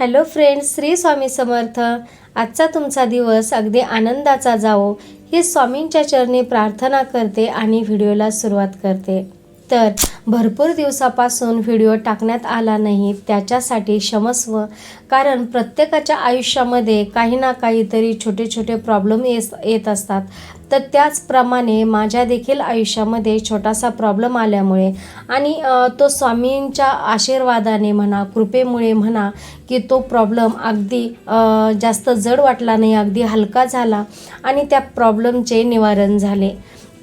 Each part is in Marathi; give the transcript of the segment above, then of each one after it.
Hello friends Shri Swami Samarth. आजचा तुमचा दिवस अगदी आनंदाचा जावो. ही स्वामींच्या चरणी प्रार्थना करते आणि व्हिडिओला सुरुवात करते. तर भरपूर दिवसापासून व्हिडिओ टाकण्यात आला नाही. त्याच्यासाठी क्षमस्व. कारण प्रत्येकाच्या आयुष्यामध्ये काही ना काहीतरी छोटे छोटे प्रॉब्लेम येस येत असतात. तर त्याचप्रमाणे माझ्या देखील आयुष्यामध्ये छोटासा प्रॉब्लेम आल्यामुळे आणि तो स्वामींच्या आशीर्वादाने म्हणा कृपेमुळे म्हणा की तो प्रॉब्लेम अगदी जास्त जड वाटला नाही अगदी हलका झाला आणि त्या प्रॉब्लेमचे निवारण झाले.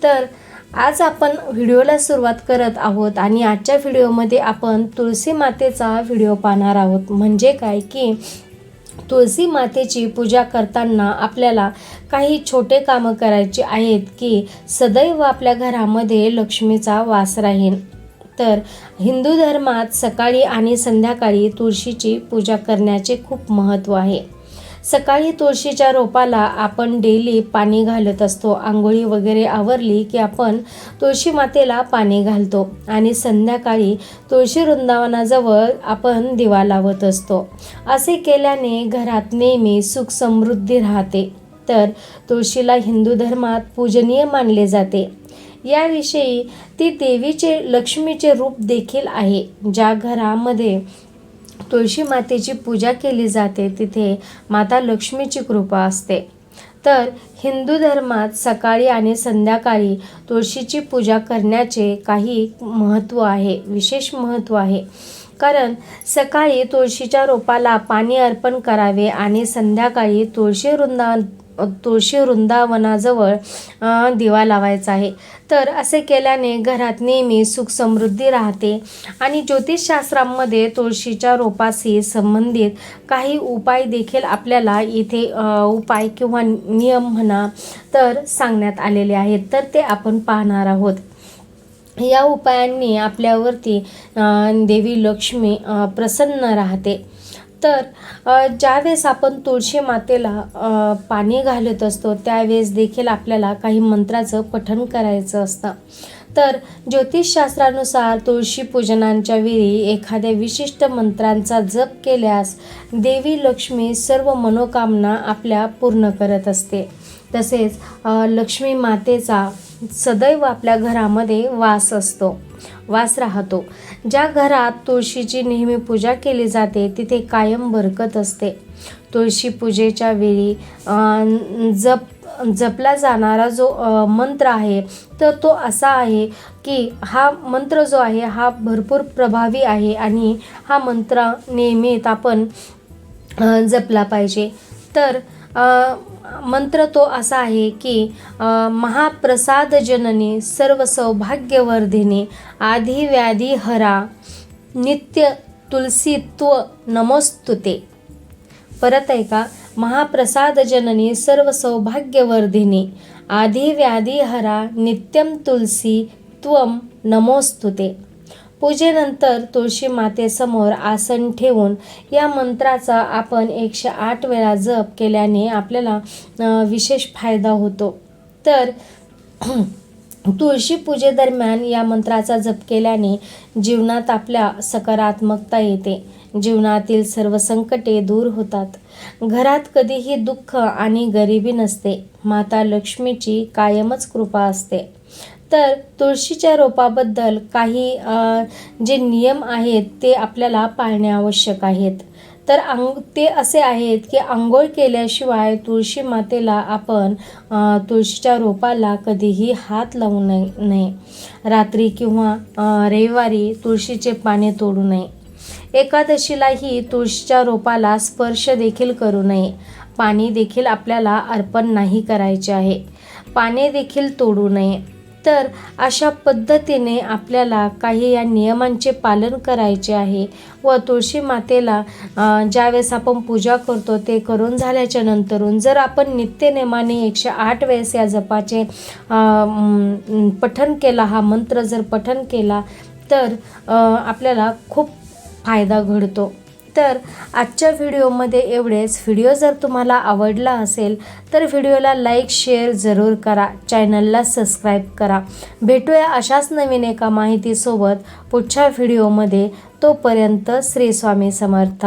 तर आज आपण व्हिडिओला सुरुवात करत आहोत आणि आजच्या व्हिडिओमध्ये आपण तुळशी मातेचा व्हिडिओ पाहणार आहोत. म्हणजे काय? की तुळशी मातेची पूजा करताना आपल्याला काही छोटे कामं करायची आहेत की सदैव आपल्या घरामध्ये लक्ष्मीचा वास राहील. तर हिंदू धर्मात सकाळी आणि संध्याकाळी तुळशीची पूजा करण्याचे खूप महत्त्व आहे. सकाळी तुळशीच्या रोपाला आपण डेली पाणी घालत असतो. आंघोळी वगैरे आवरली की आपण तुळशी मातेला पाणी घालतो. आणि संध्याकाळी तुळशी वृंदावनाजवळ आपण दिवा लावत असतो. असे केल्याने घरात नेहमी सुख समृद्धी राहते. तर तुळशीला हिंदू धर्मात पूजनीय मानले जाते. याविषयी ती देवीचे लक्ष्मीचे रूप देखील आहे. ज्या घरामध्ये तुळशी मातेची पूजा केली जाते तिथे माता लक्ष्मीची कृपा असते. तर हिंदू धर्मात सकाळी आणि संध्याकाळी तुळशीची पूजा करण्याचे काही महत्त्व आहे विशेष महत्त्व आहे. कारण सकाळी तुळशीच्या रोपाला पाणी अर्पण करावे आणि संध्याकाळी तुळशी वृंदा तुळशी वृंदावनाजवळ दिवा लावायचा आहे. तर असे केल्याने घरात नेहमी सुख समृद्धी राहते आणि ज्योतिषशास्त्रामध्ये तुळशीच्या रोपाशी संबंधित काही उपाय देखील आपल्याला इथे उपाय किंवा नियम म्हणा तर सांगण्यात आलेले आहेत. तर ते आपण पाहणार आहोत. या उपायांनी आपल्यावरती देवी लक्ष्मी प्रसन्न राहते. तर ज्यावेळेस आपण तुळशी मातेला पाणी घालत असतो त्यावेळेस देखील आपल्याला काही मंत्राचं पठण करायचं असतं. तर ज्योतिषशास्त्रानुसार तुळशी पूजनांच्या वेळी एखाद्या विशिष्ट मंत्रांचा जप केल्यास देवी लक्ष्मी सर्व मनोकामना आपल्या पूर्ण करत असते. तसेच लक्ष्मी मातेचा सदैव आपल्या घरामध्ये वास असतो वास राहतो. ज्या घरात तुळशीची नेहमी पूजा केली जाते तिथे कायम बरकत असते. तुळशी पूजेच्या वेळी जप जपला जाणारा जो मंत्र आहे तर तो असा आहे की हा मंत्र जो आहे हा भरपूर प्रभावी आहे आणि हा मंत्र नेहमीत आपण जपला पाहिजे. तर मंत्र तो असा आहे की महाप्रसाद जननी सर्व सौभाग्यवर्धिनी आधी व्याधी हरा नित्य तुलसीत्व नमोस्तुते. परत आहे का? महाप्रसाद जननी सर्व सौभाग्यवर्धिनी आधी व्याधी हरा नित्यम तुलसी त्वम नमोस्तुते. पूजेनंतर तुळशी मातेसमोर आसन ठेवून या मंत्राचा आपण एकशे आठ वेळा जप केल्याने आपल्याला विशेष फायदा होतो. तर तुळशी पूजेदरम्यान या मंत्राचा जप केल्याने जीवनात आपल्या सकारात्मकता येते. जीवनातील सर्व संकटे दूर होतात. घरात कधीही दुःख आणि गरिबी नसते. माता लक्ष्मीची कायमच कृपा असते. तर तुळशीच्या रोपाबद्दल काही जे नियम आहेत ते आपल्याला पाळणे आवश्यक आहेत. तर अंग ते असे आहेत की आंघोळ केल्याशिवाय तुळशी मातेला आपण तुळशीच्या रोपाला कधीही हात लावू नये नये. रात्री किंवा रविवारी तुळशीचे पाने तोडू नये. एकादशीलाही तुळशीच्या रोपाला स्पर्श देखील करू नये. पाणी देखील आपल्याला अर्पण नाही करायचे आहे. पाने देखील तोडू नये. तर अशा पद्धतीने आपल्याला काही या नियमांचे पालन करायचे आहे व तुळशी मातेला ज्यावेळेस आपण पूजा करतो ते करून झाल्याच्या नंतरून जर आपण नित्यनेमाने एकशे आठ वेळेस या जपाचे पठन केला हा मंत्र जर पठन केला तर आपल्याला खूप फायदा घडतो. तर आजच्या व्हिडिओमध्ये एवढेच. व्हिडिओ जर तुम्हाला आवडला असेल तर व्हिडिओला लाईक शेअर जरूर करा. चॅनलला सबस्क्राईब करा. भेटूया अशाच नवीन एका माहितीसोबत पुढच्या व्हिडिओमध्ये. तोपर्यंत श्री स्वामी समर्थ.